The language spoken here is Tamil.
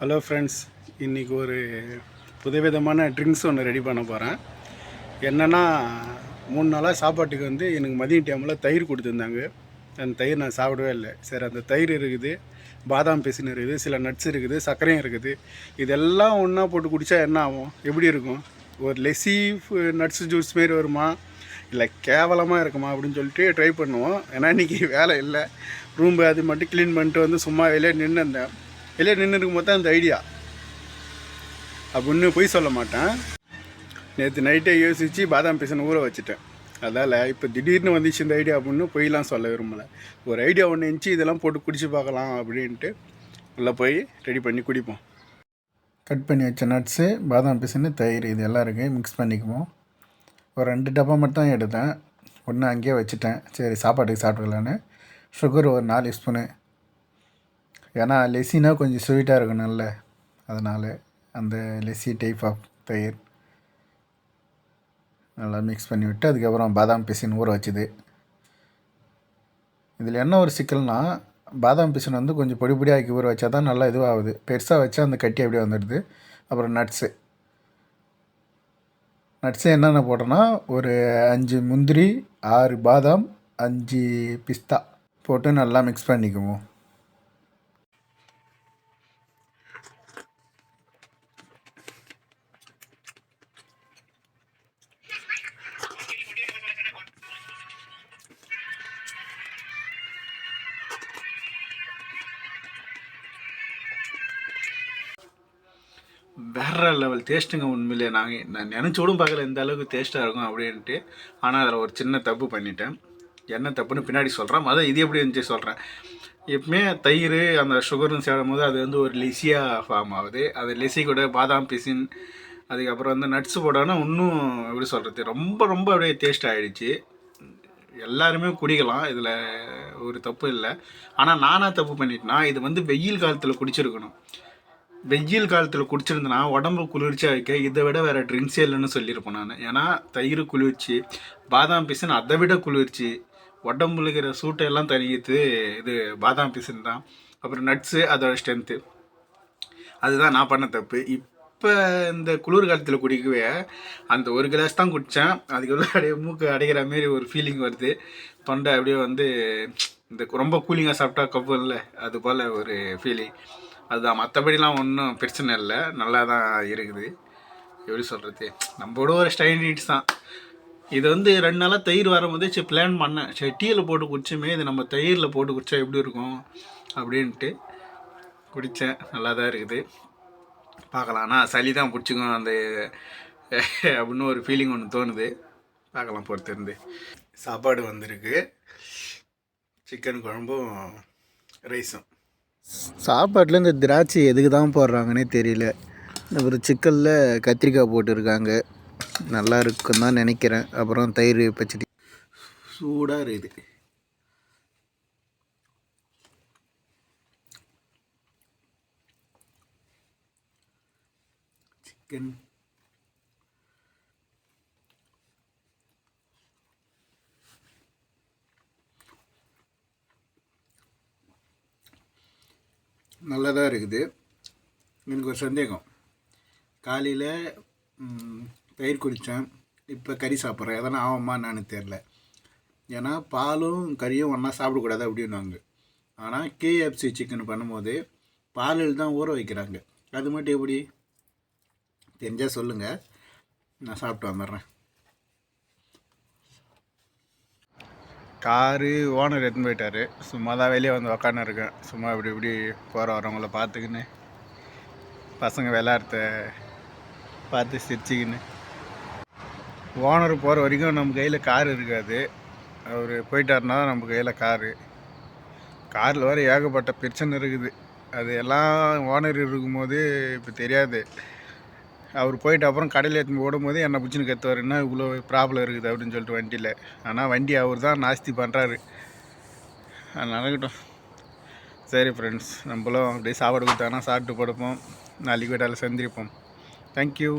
ஹலோ ஃப்ரெண்ட்ஸ் இன்றைக்கி ஒரு புதுவிதமான ட்ரிங்க்ஸ் ஒன்று ரெடி பண்ண போகிறேன் என்னென்னா மூணு நாளாக சாப்பாட்டுக்கு வந்து எனக்கு மதிய டைமில் தயிர் கொடுத்துருந்தாங்க. அந்த தயிர் நான் சாப்பிடவே இல்லை. சரி அந்த தயிர் இருக்குது பாதாம் பிசின் இருக்குது சில நட்ஸ் இருக்குது சர்க்கரையும் இருக்குது. இதெல்லாம் ஒன்றா போட்டு குடித்தா என்ன ஆகும்? எப்படி இருக்கும்? ஒரு லெசி நட்ஸ் ஜூஸ் மாரி வருமா? இல்லை கேவலமாக இருக்குமா? அப்படின்னு சொல்லிட்டு ட்ரை பண்ணுவோம். ஏன்னா இன்றைக்கி வேலை இல்லை. ரூம் அது மட்டும் க்ளீன் பண்ணிட்டு வந்து சும்மா வெளியே நின்று இருந்தேன் வெளியே நின்று இருக்கும்போது தான் அந்த ஐடியா அப்படின்னு பொய் சொல்ல மாட்டேன். நேற்று நைட்டே யோசித்து பாதாம் பிசன் ஊற வச்சுட்டேன். அதால் இப்போ திடீர்னு வந்துச்சு இந்த ஐடியா அப்படின்னு பொய்லாம் சொல்ல விரும்பலை. ஒரு ஐடியா ஒன்று இருந்துச்சு இதெல்லாம் போட்டு குடிச்சு பார்க்கலாம் அப்படின்ட்டு உள்ளே போய் ரெடி பண்ணி குடிப்போம். கட் பண்ணி வச்ச நட்ஸு பாதாம் பிசின்னு தயிர் இது எல்லாம் இருக்குது மிக்ஸ் பண்ணிக்குவோம். ஒரு ரெண்டு டப்பா மட்டும் தான் எடுத்தேன். ஒன்று அங்கேயே வச்சுட்டேன். சரி சாப்பாட்டுக்கு சாப்பிட்டுக்கலான்னு. சுகர் ஒரு நாலு ஸ்பூனு ஏன்னா லெசினா கொஞ்சம் ஸ்வீட்டாக இருக்கணும்ல. அதனால் அந்த லெசி டைப் ஆஃப் தயிர் நல்லா மிக்ஸ் பண்ணி விட்டு அதுக்கப்புறம் பாதாம் பிசின் ஊற வச்சுது. இதில் என்ன ஒரு சிக்கல்னா பாதாம் பிசின் வந்து கொஞ்சம் பொடி பொடியாக்கி ஊற வச்சா தான் நல்லா இதுவாகுது. பெருசாக வச்சா அந்த கட்டி அப்படியே வந்துடுது. அப்புறம் நட்ஸு நட்ஸு என்னென்ன போட்டோன்னா ஒரு அஞ்சு முந்திரி ஆறு பாதாம் அஞ்சு பிஸ்தா போட்டு நல்லா மிக்ஸ் பண்ணிக்குவோம். வேற லெவல் டேஸ்ட்டுங்க உண்மையிலே நாங்கள் நான் நினச்சி கூட பார்க்கல இந்த அளவுக்கு டேஸ்ட்டாக இருக்கும் அப்படின்ட்டு. ஆனால் அதில் ஒரு சின்ன தப்பு பண்ணிட்டேன். என்ன தப்புன்னு பின்னாடி சொல்கிறேன் அதை இது எப்படி இருந்துச்சு சொல்கிறேன் எப்பவுமே தயிர் அந்த சுகர்னு சேரும் போது அது வந்து ஒரு லெசியாக ஃபார்ம் ஆகுது. அது லெசி கூட பாதாம் பிசின் அதுக்கப்புறம் வந்து நட்ஸ் போட்டோன்னா இன்னும் எப்படி சொல்கிறது ரொம்ப ரொம்ப அப்படியே டேஸ்ட் ஆகிடுச்சு எல்லாருமே குடிக்கலாம். இதில் ஒரு தப்பு இல்லை. ஆனால் நானாக தப்பு பண்ணிட்டேன்னா இது வந்து வெயில் காலத்தில் குடிச்சிருக்கணும். வெயில் காலத்தில் குடிச்சிருந்தேன்னா உடம்பு குளிர்ச்சியாக வைக்க இதை விட வேறு ட்ரிங்க்ஸே இல்லைன்னு சொல்லியிருப்பேன் நான். ஏன்னா தயிர் குளிர்ச்சி பாதாம் பிசின் அதை விட குளிர்ச்சி. உடம்புல இருக்கிற சூட்டையெல்லாம் தணிக்கிறது இது பாதாம் பிசின் தான். அப்புறம் நட்ஸு அதோட ஸ்ட்ரென்த்து அதுதான் நான் பண்ண தப்பு. இப்போ இந்த குளிர் காலத்தில் குடிக்கவே அந்த ஒரு கிளாஸ் தான் குடித்தேன் அதுக்குள்ள அப்படியே மூக்கு அடைகிற மாரி ஒரு ஃபீலிங் வருது. தொண்டை அப்படியே வந்து இந்த ரொம்ப கூலிங்காக சாப்பிட்டா கப்பு இல்லை? அது போல் ஒரு ஃபீலிங் அதுதான். மற்றபடிலாம் ஒன்றும் பிரச்சனை இல்லை. நல்லா தான் இருக்குது. எப்படி சொல்கிறது நம்மளோட ஒரு ஸ்டைலிட்ஸ் தான். இது வந்து ரெண்டு நாளாக தயிர் வரும்போது சரி பிளான் பண்ணேன். சரி டீயில் போட்டு குடிச்சுமே இது நம்ம தயிரில் போட்டு குடித்தா எப்படி இருக்கும்? அப்படின்ட்டு குடித்தேன் நல்லா தான் இருக்குது. பார்க்கலாம். ஆனால் சளி தான் பிடிச்சிக்கும் அந்த அப்படின்னு ஒரு ஃபீலிங் ஒன்று தோணுது. பார்க்கலாம் பொறுத்திருந்து. சாப்பாடு வந்திருக்கு. சிக்கன் குழம்பும் ரைஸும் சாப்பாட்டில் இந்த திராட்சை எதுக்கு தான் போடுறாங்கன்னே தெரியல. ஒரு சிக்கனில் கத்திரிக்காய் போட்டிருக்காங்க. நல்லா இருக்குன்னு தான் நினைக்கிறேன். அப்புறம் தயிர் பச்சடி. சூடாக இருக்குது. சிக்கன். நல்லதாக இருக்குது. எனக்கு ஒரு சந்தேகம். காலையில் தயிர் குடித்தேன் இப்போ கறி சாப்பிட்றேன். எதனா ஆகுமா நான் தெரில ஏன்னா பாலும் கறியும் ஒன்றா சாப்பிடக்கூடாது அப்படின்வாங்க ஆனால் கேஎஃப்சி சிக்கன் பண்ணும்போது பாலில் தான் ஊற வைக்கிறாங்க. அது மட்டும் எப்படி? தெரிஞ்சால் சொல்லுங்கள் நான் சாப்பிட்டு வந்துடுறேன். காரு ஓனர் எடுத்துன்னு போயிட்டாரு. சும்மா தான் வெளியே வந்து உக்காந்து இருக்கேன் சும்மா இப்படி இப்படி போகிற வரவங்கள பார்த்துக்கின்னு பசங்க விளையாடுறத பார்த்து சிரிச்சிக்கின்னு. ஓனர் போகிற வரைக்கும் நம்ம கையில் கார் இருக்காது. அவர் போயிட்டாருனா நம்ம கையில் காரு. காரில் வர ஏகப்பட்ட பிரச்சனை இருக்குது. அது எல்லாம் ஓனர் இருக்கும்போது இப்போ தெரியாது. அவர் போயிட்டு அப்புறம் கடையில் எடுத்து ஓடும்போது என்னை பிடிச்சின்னு கற்றுவார் என்ன இவ்வளோ ப்ராப்ளம் இருக்குது? அப்படின்னு சொல்லிட்டு வண்டியில். ஆனால் வண்டி அவர் தான் நாஸ்தி பண்ணுறாரு நடக்கட்டும். சரி ஃப்ரெண்ட்ஸ் நம்மளும் அப்படியே சாப்பாடு கொடுத்தாங்கன்னா சாப்பிட்டு படுப்போம். நாளைக்கு வீட்டால் சந்திரிப்போம் தேங்க்யூ